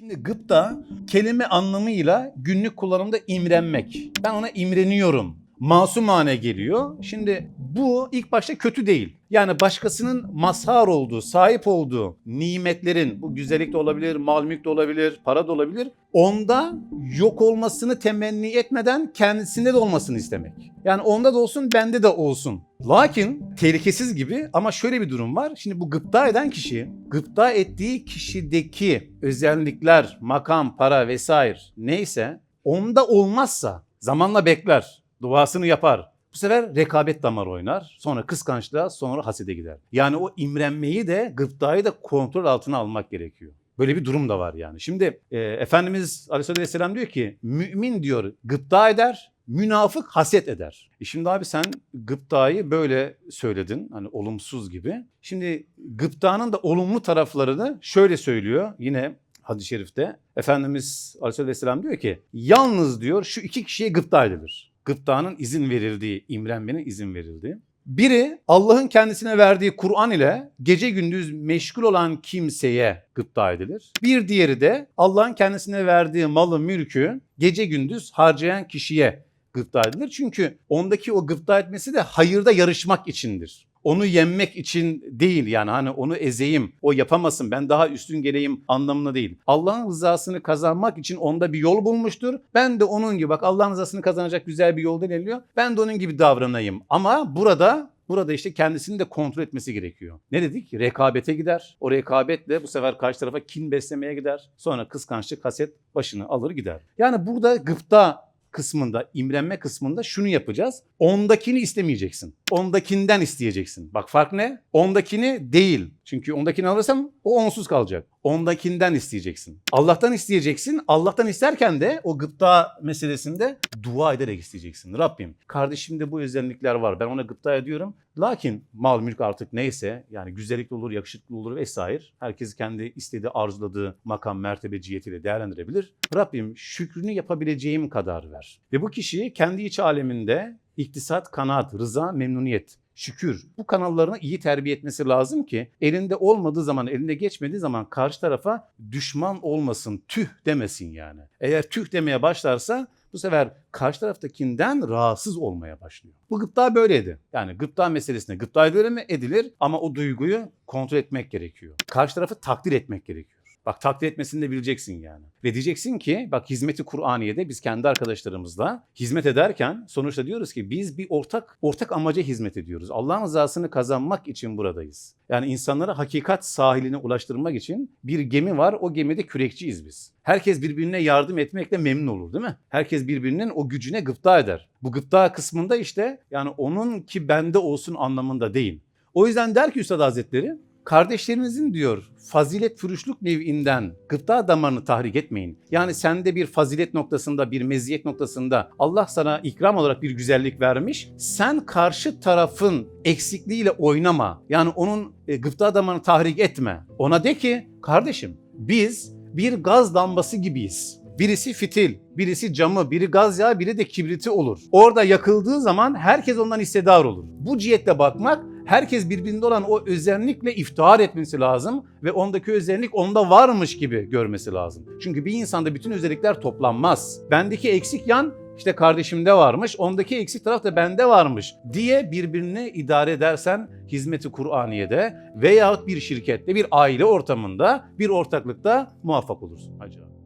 Şimdi gıpta kelime anlamıyla günlük kullanımda imrenmek. Ben ona imreniyorum. Masumane geliyor. Şimdi bu ilk başta kötü değil. Yani başkasının mazhar olduğu, sahip olduğu nimetlerin, bu güzellik de olabilir, mal mülk de olabilir, para da olabilir. Onda yok olmasını temenni etmeden kendisinde de olmasını istemek. Yani onda da olsun, bende de olsun. Lakin tehlikesiz gibi ama şöyle bir durum var. Şimdi bu gıpta eden kişi, gıpta ettiği kişideki özellikler, makam, para vesaire neyse onda olmazsa zamanla bekler, duasını yapar. Bu sefer rekabet damarı oynar. Sonra kıskançlığa, sonra hasede gider. Yani o imrenmeyi de, gıptayı da kontrol altına almak gerekiyor. Böyle bir durum da var yani. Şimdi e, Efendimiz Aleyhisselatü Vesselam diyor ki mümin diyor gıpta eder, münafık haset eder. E şimdi abi sen gıptayı böyle söyledin hani olumsuz gibi. Şimdi gıptanın da olumlu taraflarını şöyle söylüyor yine hadis-i şerifte. Efendimiz Aleyhisselatü Vesselam diyor ki yalnız diyor şu iki kişiye gıpta edilir. Gıptanın izin verildiği, imrenmenin izin verildiği. Biri Allah'ın kendisine verdiği Kur'an ile gece gündüz meşgul olan kimseye gıpta edilir. Bir diğeri de Allah'ın kendisine verdiği malı, mülkü gece gündüz harcayan kişiye gıpta edilir. Çünkü ondaki o gıpta etmesi de hayırda yarışmak içindir. Onu yenmek için değil yani hani onu ezeyim, o yapamasın, ben daha üstün geleyim anlamına değil. Allah'ın rızasını kazanmak için onda bir yol bulmuştur. Ben de onun gibi bak Allah'ın rızasını kazanacak güzel bir yol deniliyor. Ben de onun gibi davranayım. Ama burada Burada işte kendisini de kontrol etmesi gerekiyor. Ne dedik? Rekabete gider. O rekabetle bu sefer karşı tarafa kin beslemeye gider. Sonra kıskançlık, haset başını alır gider. Yani burada gıpta kısmında, imrenme kısmında şunu yapacağız. Ondakini istemeyeceksin. Ondakinden isteyeceksin. Bak fark ne? Ondakini değil. Çünkü ondakini alırsam o onsuz kalacak. Ondakinden isteyeceksin. Allah'tan isteyeceksin. Allah'tan isterken de o gıpta meselesinde dua ederek isteyeceksin. Rabbim kardeşimde bu özellikler var. Ben ona gıpta ediyorum. Lakin mal mülk artık neyse yani güzellikli olur, yakışıklı olur vesaire. Herkes kendi istediği, arzuladığı makam, mertebe cihetiyle değerlendirebilir. Rabbim şükrünü yapabileceğim kadar ver. Ve bu kişiyi kendi iç aleminde iktisat, kanaat, rıza, memnuniyet, şükür bu kanallarını iyi terbiye etmesi lazım ki elinde olmadığı zaman, elinde geçmediği zaman karşı tarafa düşman olmasın, tüh demesin yani. Eğer tüh demeye başlarsa bu sefer karşı taraftakinden rahatsız olmaya başlıyor. Bu gıpta böyleydi. Yani gıpta meselesine gıpta edilir mi? Edilir ama o duyguyu kontrol etmek gerekiyor. Karşı tarafı takdir etmek gerekiyor. Bak takdir etmesini de bileceksin yani. Ve diyeceksin ki bak hizmeti Kur'aniye'de biz kendi arkadaşlarımızla hizmet ederken sonuçta diyoruz ki biz bir ortak ortak amaca hizmet ediyoruz. Allah'ın rızasını kazanmak için buradayız. Yani insanlara hakikat sahiline ulaştırmak için bir gemi var. O gemide kürekçiyiz biz. Herkes birbirine yardım etmekle memnun olur değil mi? Herkes birbirinin o gücüne gıpta eder. Bu gıpta kısmında işte yani onun ki bende olsun anlamında değil. O yüzden der ki Üstad Hazretleri Kardeşlerinizin diyor fazilet furuşluk nevinden gıpta damarını tahrik etmeyin. Yani sende bir fazilet noktasında, bir meziyet noktasında Allah sana ikram olarak bir güzellik vermiş. Sen karşı tarafın eksikliğiyle oynama. Yani onun e, gıpta damarını tahrik etme. Ona de ki kardeşim biz bir gaz lambası gibiyiz. Birisi fitil, birisi camı, biri gaz yağı, biri de kibriti olur. Orada yakıldığı zaman herkes ondan hissedar olur. Bu cihetle bakmak herkes birbirinde olan o özellikle iftihar etmesi lazım ve ondaki özellik onda varmış gibi görmesi lazım. Çünkü bir insanda bütün özellikler toplanmaz. Bendeki eksik yan işte kardeşimde varmış, ondaki eksik taraf da bende varmış diye birbirini idare edersen hizmeti Kur'aniye'de veyahut bir şirkette, bir aile ortamında, bir ortaklıkta muvaffak olursun hacı abi.